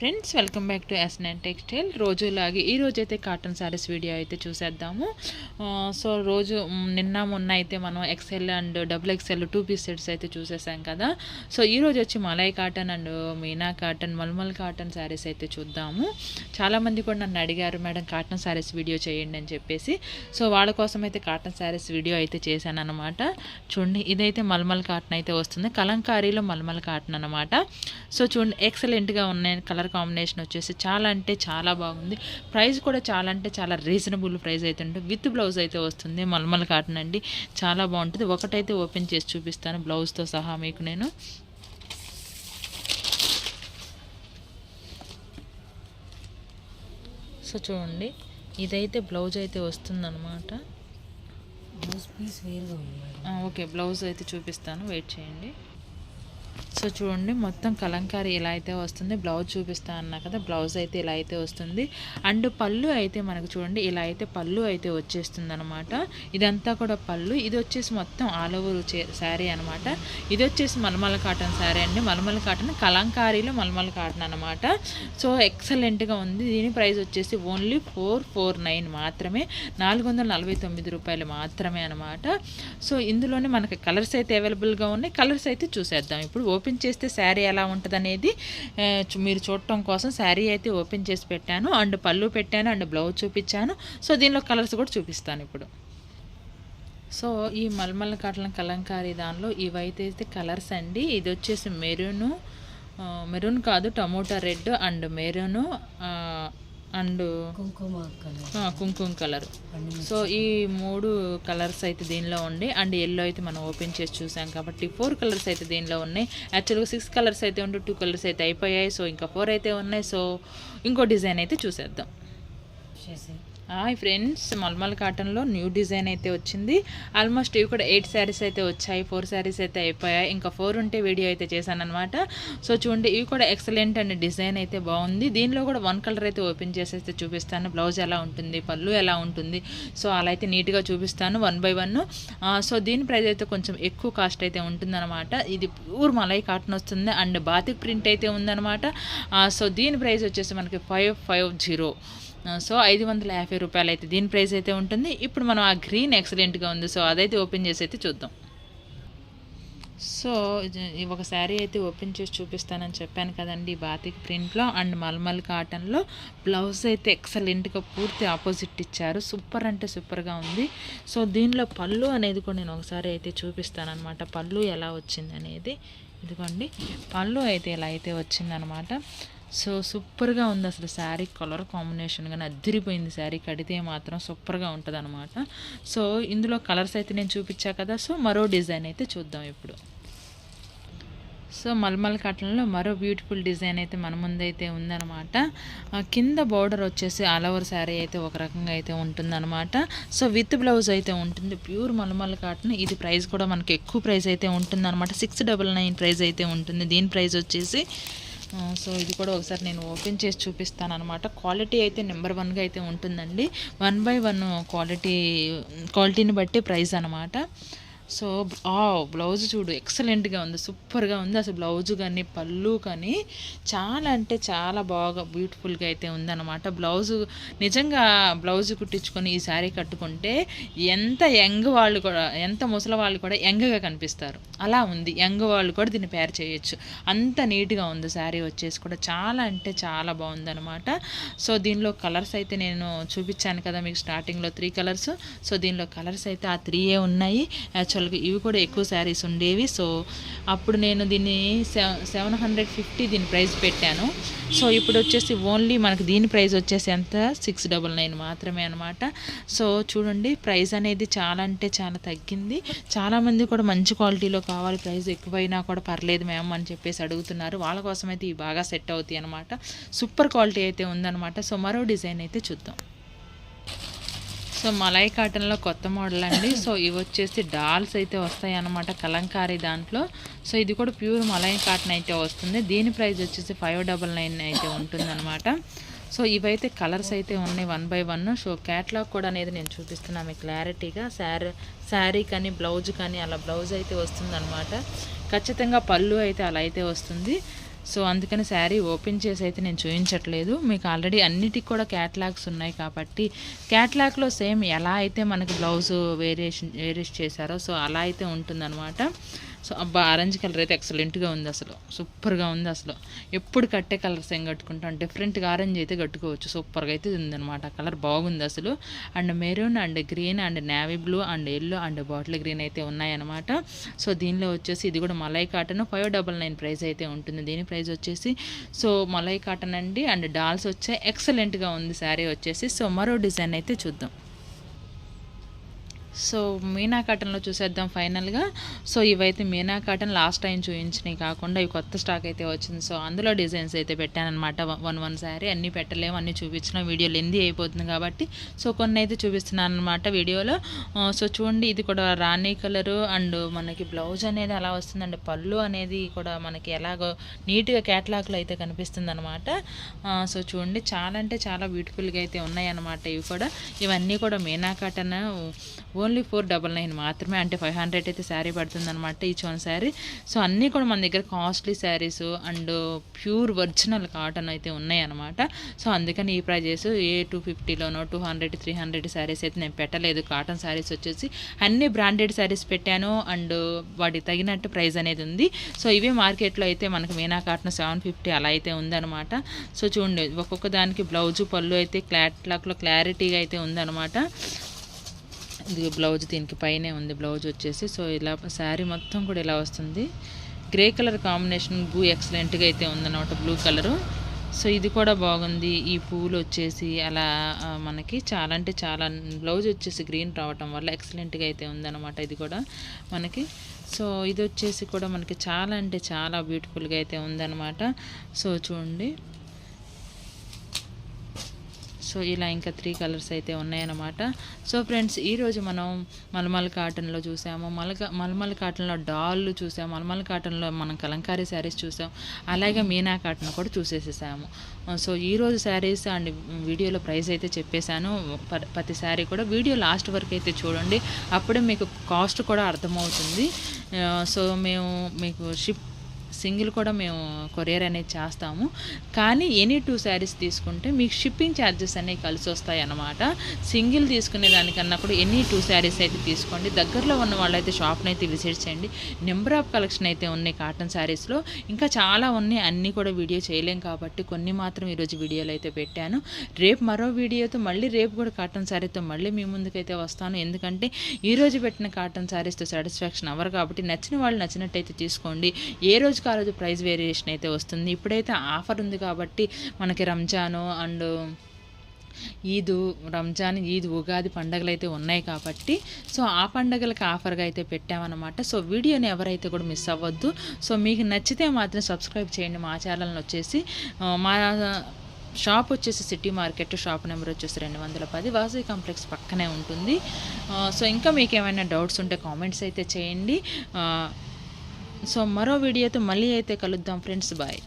Friends welcome back to S nine textile రోజులాగే ఈ రోజైతే అయితే కాటన్ శారీస్ వీడియో అయితే చూసేద్దాము. సో రోజు నిన్న మొన్న అయితే మనం XL and double XL two piece sets అయితే చూసేసాం కదా. సో ఈ రోజు వచ్చి malai cotton and Meena cotton mulmul cotton saris అయితే చూద్దాము. చాలామంది కూడా నన్ను అడిగారు మేడం కాటన్ శారీస్ వీడియో చేయండి అని చెప్పేసి. సో వాళ్ళ కోసం అయితే కాటన్ శారీస్ వీడియో అయితే చేశాను అనమాట చూడండి ఇదైతే మల్మల్ కాటన్ అయితే వస్తుంది. కలంకారీలో మల్మల్ కాటన్ అనమాట సో చూడండి ఎక్సలెంట్గా ఉన్నాయి కలర్ కాంబినేషన్ వచ్చేసి చాలా అంటే చాలా బాగుంది. ప్రైస్ కూడా చాలా అంటే చాలా రీజనబుల్ ప్రైస్ అయితే ఉంటుంది. విత్ బ్లౌజ్ అయితే వస్తుంది. మల్మల్ కాటన్ అండి. చాలా బాగుంటుంది. ఒకటైతే ఓపెన్ చేసి చూపిస్తాను బ్లౌజ్తో సహా మీకు నేను. సో చూడండి ఇదైతే బ్లౌజ్ అయితే వస్తుందన్నమాట. ఓకే బ్లౌజ్ అయితే చూపిస్తాను. వెయిట్ చేయండి. సో చూడండి మొత్తం కలంకారీ ఇలా అయితే వస్తుంది. బ్లౌజ్ చూపిస్తా అన్నా కదా బ్లౌజ్ అయితే ఇలా అయితే వస్తుంది. అండ్ పళ్ళు అయితే మనకు చూడండి ఇలా అయితే పళ్ళు అయితే వచ్చేస్తుంది అనమాట ఇదంతా కూడా పళ్ళు. ఇది వచ్చేసి మొత్తం ఆల్ ఓవర్ శారీ అనమాట ఇది వచ్చేసి మలమల కాటన్ శారీ అండి. మలమల కాటన్ కలంకారీలో మలమల కాటన్ అనమాట సో ఎక్సలెంట్గా ఉంది. దీని ప్రైస్ వచ్చేసి ఓన్లీ ఫోర్ ఫోర్ నైన్ మాత్రమే. నాలుగు వందల నలభై తొమ్మిది రూపాయలు మాత్రమే అనమాట సో ఇందులోనే మనకి కలర్స్ అయితే అవైలబుల్గా ఉన్నాయి. కలర్స్ అయితే చూసేద్దాం. ఇప్పుడు ఓపెన్ చేస్తే శారీ ఎలా ఉంటుందనేది మీరు చూడటం కోసం శారీ అయితే ఓపెన్ చేసి పెట్టాను. అండ్ పళ్ళు పెట్టాను అండ్ బ్లౌజ్ చూపించాను. సో దీనిలో కలర్స్ కూడా చూపిస్తాను ఇప్పుడు. సో ఈ మల్మల్ కాటన్ కలంకారీ దానిలో ఇవైతే అయితే కలర్స్ అండి. ఇది వచ్చేసి మెరూను మెరూన్ కాదు tomato red and maroon and కుంకుమ కలర్. కుంకుమ కలర్. అన్ని సో ఈ మూడు కలర్స్ అయితే దీనిలో ఉండి. అండ్ ఎల్లో అయితే మనం ఓపెన్ చేసి చూసాం కాబట్టి ఫోర్ కలర్స్ అయితే దీనిలో ఉన్నాయి. యాక్చువల్గా సిక్స్ కలర్స్ అయితే ఉంటే టూ కలర్స్ అయితే అయిపోయాయి. సో ఇంకా ఫోర్ అయితే ఉన్నాయి. సో ఇంకో డిజైన్ అయితే చూసేద్దాం. చేసి హాయ్ ఫ్రెండ్స్ మల్మల్ కాటన్లో న్యూ డిజైన్ అయితే వచ్చింది. ఆల్మోస్ట్ ఇవి కూడా ఎయిట్ శారీస్ అయితే వచ్చాయి ఫోర్ శారీస్ అయితే అయిపోయాయి. ఇంకా ఫోర్ ఉంటే వీడియో అయితే చేశాను అనమాట సో చూడండి ఇవి కూడా ఎక్సలెంట్ అండ్ డిజైన్ అయితే బాగుంది. దీనిలో కూడా వన్ కలర్ అయితే ఓపెన్ చేసేస్తే చూపిస్తాను. బ్లౌజ్ ఎలా ఉంటుంది పళ్ళు ఎలా ఉంటుంది. సో అలా అయితే నీట్గా చూపిస్తాను వన్ బై వన్. సో దీని ప్రైస్ అయితే కొంచెం ఎక్కువ కాస్ట్ అయితే ఉంటుందన్నమాట. ఇది ప్యూర్ మలై కాటన్ వస్తుంది అండ్ బాతిక్ ప్రింట్ అయితే ఉందన్నమాట. సో దీని ప్రైస్ వచ్చేసి మనకి ఫైవ్ ఫైవ్ జీరో. సో ఐదు వందల యాభై రూపాయలు అయితే దీని ప్రైస్ అయితే ఉంటుంది. ఇప్పుడు మనం ఆ గ్రీన్ ఎక్సలెంట్గా ఉంది. సో అదైతే ఓపెన్ చేసి అయితే చూద్దాం. సో ఒక శారీ అయితే ఓపెన్ చేసి చూపిస్తానని చెప్పాను కదండి. బాతిక్ ప్రింట్లో అండ్ మల్మల్ కాటన్లో బ్లౌజ్ అయితే ఎక్సలెంట్గా పూర్తి ఆపోజిట్ ఇచ్చారు. సూపర్ అంటే సూపర్గా ఉంది. సో దీనిలో పళ్ళు అనేది కూడా నేను ఒకసారి అయితే చూపిస్తానమాట పళ్ళు ఎలా వచ్చింది అనేది ఇదిగోండి. పళ్ళు అయితే ఇలా అయితే వచ్చిందనమాట సో సూపర్గా ఉంది అసలు శారీ కలర్ కాంబినేషన్ కానీ అద్దరిపోయింది శారీ కడితే మాత్రం సూపర్గా ఉంటుంది అనమాట సో ఇందులో కలర్స్ అయితే నేను చూపించా కదా సో మరో డిజైన్ అయితే చూద్దాం ఇప్పుడు. సో మల్మల్ కాటన్లో మరో బ్యూటిఫుల్ డిజైన్ అయితే మన ముందైతే ఉందనమాట ఆ, కింద బార్డర్ వచ్చేసి ఆల్ ఓవర్ శారీ అయితే ఒక రకంగా అయితే ఉంటుందన్నమాట. సో విత్ బ్లౌజ్ అయితే ఉంటుంది ప్యూర్ మల్మల్ కాటన్. ఇది ప్రైస్ కూడా మనకి ఎక్కువ ప్రైస్ అయితే ఉంటుందన్నమాట. సిక్స్ డబల్ నైన్ ప్రైస్ అయితే ఉంటుంది. దీని ప్రైస్ వచ్చేసి సో ఇది కూడా ఒకసారి నేను ఓపెన్ చేసి చూపిస్తాను అనమాట క్వాలిటీ అయితే నెంబర్ వన్గా అయితే ఉంటుందండి. వన్ బై వన్ క్వాలిటీ క్వాలిటీని బట్టి ప్రైస్ అనమాట సో ఆ బ్లౌజ్ చూడు ఎక్సలెంట్గా ఉంది సూపర్గా ఉంది. అసలు బ్లౌజ్ కానీ పళ్ళు కానీ చాలా అంటే చాలా బాగా బ్యూటిఫుల్గా అయితే ఉందన్నమాట. బ్లౌజ్ నిజంగా బ్లౌజ్ కుట్టించుకొని ఈ శారీ కట్టుకుంటే ఎంత యంగ్ వాళ్ళు కూడా ఎంత ముసలి వాళ్ళు కూడా యంగ్గా కనిపిస్తారు. అలా ఉంది యంగ్ వాళ్ళు కూడా దీన్ని పేర్ చేయొచ్చు. అంత నీట్గా ఉంది శారీ వచ్చేసి కూడా చాలా అంటే చాలా బాగుందన్నమాట. సో దీనిలో కలర్స్ అయితే నేను చూపించాను కదా మీకు స్టార్టింగ్లో త్రీ కలర్స్ సో దీనిలో కలర్స్ అయితే ఆ త్రీయే ఉన్నాయి. యాక్చువల్గా ఇవి కూడా ఎక్కువ శారీస్ ఉండేవి. సో అప్పుడు నేను దీన్ని సెవెన్ హండ్రెడ్ ఫిఫ్టీ దీని ప్రైస్ పెట్టాను. సో ఇప్పుడు వచ్చేసి ఓన్లీ మనకి దీని ప్రైస్ వచ్చేసి ఎంత? సిక్స్ డబల్ నైన్ మాత్రమే అనమాట సో చూడండి ప్రైస్ అనేది చాలా అంటే చాలా తగ్గింది. చాలామంది కూడా మంచి క్వాలిటీలో కావాలి ప్రైస్ ఎక్కువైనా కూడా పర్లేదు మ్యామ్ అని చెప్పేసి అడుగుతున్నారు. వాళ్ళ కోసం అయితే ఇవి బాగా సెట్ అవుతాయి అనమాట సూపర్ క్వాలిటీ అయితే ఉందన్నమాట. సో మరో డిజైన్ అయితే చూద్దాం. సో మలై కాటన్లో కొత్త మోడల్ అండి. సో ఇవి వచ్చేసి డాల్స్ అయితే వస్తాయి అన్నమాట కలంకారీ దాంట్లో. సో ఇది కూడా ప్యూర్ మలై కాటన్ అయితే వస్తుంది. దీని ప్రైస్ వచ్చేసి ఫైవ్ డబల్ నైన్ అయితే ఉంటుందన్నమాట. సో ఇవైతే కలర్స్ అయితే ఉన్నాయి one by one. So catalogue కూడా అనేది నేను చూపిస్తున్నాను మీకు క్లారిటీగా. శారీ శారీ కానీ బ్లౌజ్ కానీ అలా బ్లౌజ్ అయితే వస్తుందన్నమాట. ఖచ్చితంగా పళ్ళు అయితే అలా అయితే వస్తుంది. సో అందుకని శారీ ఓపెన్ చేసి అయితే నేను చూపించట్లేదు మీకు ఆల్రెడీ అన్నిటికి కూడా క్యాట్లాగ్స్ ఉన్నాయి కాబట్టి క్యాట్లాగ్లో సేమ్ ఎలా అయితే మనకి బ్లౌజ్ వేరియేషన్ వేరియేషన్ చేశారో సో అలా అయితే ఉంటుందన్నమాట. సో అబ్బా ఆరెంజ్ కలర్ అయితే ఎక్సలెంట్గా ఉంది అసలు. సూపర్గా ఉంది అసలు. ఎప్పుడు కట్టే కలర్స్ ఏం కట్టుకుంటాం? డిఫరెంట్గా ఆరెంజ్ అయితే కట్టుకోవచ్చు. సూపర్గా అయితే ఉందన్నమాట ఆ కలర్ బాగుంది అసలు. And maroon and green and navy blue and yellow and bottle green అయితే ఉన్నాయన్నమాట సో దీనిలో వచ్చేసి ఇది కూడా malai cotton five double nine price అయితే ఉంటుంది. దీని ప్రైస్ వచ్చేసి సో మలై కాటన్ అండి. అండ్ డాల్స్ వచ్చే ఎక్సలెంట్గా ఉంది. శారీ వచ్చేసి. సో మరో డిజైన్ అయితే చూద్దాం. సో మీనా కాటన్లో చూసేద్దాం ఫైనల్గా. సో ఇవైతే మీనా కాటన్ లాస్ట్ టైం చూపించినవి కాకుండా ఇవి కొత్త స్టాక్ అయితే వచ్చింది. సో అందులో డిజైన్స్ అయితే పెట్టానమాట వన్ వన్ శారీ అన్నీ పెట్టలేము అన్నీ చూపించిన. వీడియో లెంది అయిపోతుంది కాబట్టి. సో కొన్ని అయితే చూపిస్తున్నాను అనమాట వీడియోలో సో చూడండి ఇది కూడా రాణి కలరు అండ్ మనకి బ్లౌజ్ అనేది అలా వస్తుందండి. పళ్ళు అనేది కూడా మనకి ఎలాగో నీట్గా క్యాట్లాగ్లో అయితే కనిపిస్తుంది అనమాట సో చూడండి చాలా అంటే చాలా బ్యూటిఫుల్గా అయితే ఉన్నాయన్నమాట ఇవి కూడా. ఇవన్నీ కూడా Meena cotton only four double nine మాత్రమే. అంటే ఫైవ్ హండ్రెడ్ అయితే శారీ పడుతుందనమాట ఈచ్ వన్ శారీ. సో అన్నీ కూడా మన దగ్గర costly saris and pure original cotton అయితే ఉన్నాయి అనమాట సో అందుకని ఈ ప్రైజెస్ ఏ two ఫిఫ్టీలోనో two hundred three hundred saris అయితే నేను పెట్టలేదు. కాటన్ శారీస్ వచ్చేసి అన్ని బ్రాండెడ్ శారీస్ పెట్టాను అండ్ వాటికి తగినట్టు ప్రైస్ అనేది ఉంది. సో ఇవే మార్కెట్లో అయితే మనకు మీనా కాటన్ సెవెన్ ఫిఫ్టీ అలా అయితే ఉందన్నమాట. సో చూడండి ఒక్కొక్క దానికి బ్లౌజు పళ్ళు అయితే క్లాట్ లాక్లో క్లారిటీగా అయితే ఉందన్నమాట. ఇది బ్లౌజ్ దీనికి పైనే ఉంది బ్లౌజ్ వచ్చేసి. సో ఇలా శారీ మొత్తం కూడా ఇలా వస్తుంది. గ్రే కలర్ కాంబినేషన్ బ్లూ ఎక్సలెంట్గా అయితే ఉందన్నమాట బ్లూ కలరు. సో ఇది కూడా బాగుంది. ఈ పూలు వచ్చేసి అలా మనకి చాలా అంటే చాలా బ్లౌజ్ వచ్చేసి గ్రీన్ రావటం వల్ల ఎక్సలెంట్గా అయితే ఉందన్నమాట ఇది కూడా మనకి. సో ఇది వచ్చేసి కూడా మనకి చాలా అంటే చాలా బ్యూటిఫుల్గా అయితే ఉందన్నమాట. సో చూడండి. సో ఇలా ఇంకా త్రీ కలర్స్ అయితే ఉన్నాయన్నమాట. సో ఫ్రెండ్స్ ఈరోజు మనం మలమల్ కాటన్లో చూసాము. మలక మలమల్ కాటన్లో డాల్లు చూసాము. మలమల్ కాటన్లో మనం కలంకారీ శారీస్ చూసాం అలాగే మీనా కాటన్ కూడా చూసేసేసాము. సో ఈరోజు శారీస్ అండ్ వీడియోలో ప్రైస్ అయితే చెప్పేశాను. ప- ప్రతి శారీ కూడా వీడియో లాస్ట్ వరకు అయితే చూడండి. అప్పుడే మీకు కాస్ట్ కూడా అర్థమవుతుంది. సో మేము మీకు షిప్ సింగిల్ కూడా మేము కొరియర్ అనేది చేస్తాము. కానీ ఎనీ టూ శారీస్ తీసుకుంటే మీకు షిప్పింగ్ ఛార్జెస్ అనేవి కలిసి వస్తాయి అన్నమాట. సింగిల్ తీసుకునే దానికన్నా కూడా ఎనీ టూ శారీస్ అయితే తీసుకోండి. దగ్గరలో ఉన్న వాళ్ళైతే షాప్ని అయితే విజిట్ చేయండి. నెంబర్ ఆఫ్ కలెక్షన్ అయితే ఉన్నాయి కాటన్ శారీస్లో. ఇంకా చాలా ఉన్నాయి. అన్నీ కూడా వీడియో చేయలేం కాబట్టి కొన్ని మాత్రం ఈరోజు వీడియోలు అయితే పెట్టాను. రేపు మరో వీడియోతో మళ్ళీ రేపు కూడా కాటన్ శారీతో మళ్ళీ మీ ముందుకైతే వస్తాను. ఎందుకంటే ఈరోజు పెట్టిన కాటన్ శారీస్తో సాటిస్ఫాక్షన్ అవ్వరు కాబట్టి నచ్చిన వాళ్ళు నచ్చినట్టయితే తీసుకోండి. ఏ రోజు రోజుకి ఆ రోజు ప్రైస్ వేరియేషన్ అయితే వస్తుంది. ఇప్పుడైతే ఆఫర్ ఉంది కాబట్టి మనకి రంజాను అండ్ ఈదు రంజాన్ ఈద్ ఉగాది పండగలు అయితే ఉన్నాయి కాబట్టి సో ఆ పండగలకు ఆఫర్గా అయితే పెట్టామన్నమాట. సో వీడియోని ఎవరైతే కూడా మిస్ అవ్వద్దు. సో మీకు నచ్చితే మాత్రం సబ్స్క్రైబ్ చేయండి. మా ఛానల్ని వచ్చేసి మా షాప్ వచ్చేసి సిటీ మార్కెట్ షాప్ నెంబర్ వచ్చేసి రెండు వందల పది. వాసవి కాంప్లెక్స్ పక్కనే ఉంటుంది. సో ఇంకా మీకు ఏమైనా డౌట్స్ ఉంటే కామెంట్స్ అయితే చేయండి. సో మరో వీడియోతో మళ్ళీ అయితే కలుద్దాం ఫ్రెండ్స్ బాయ్.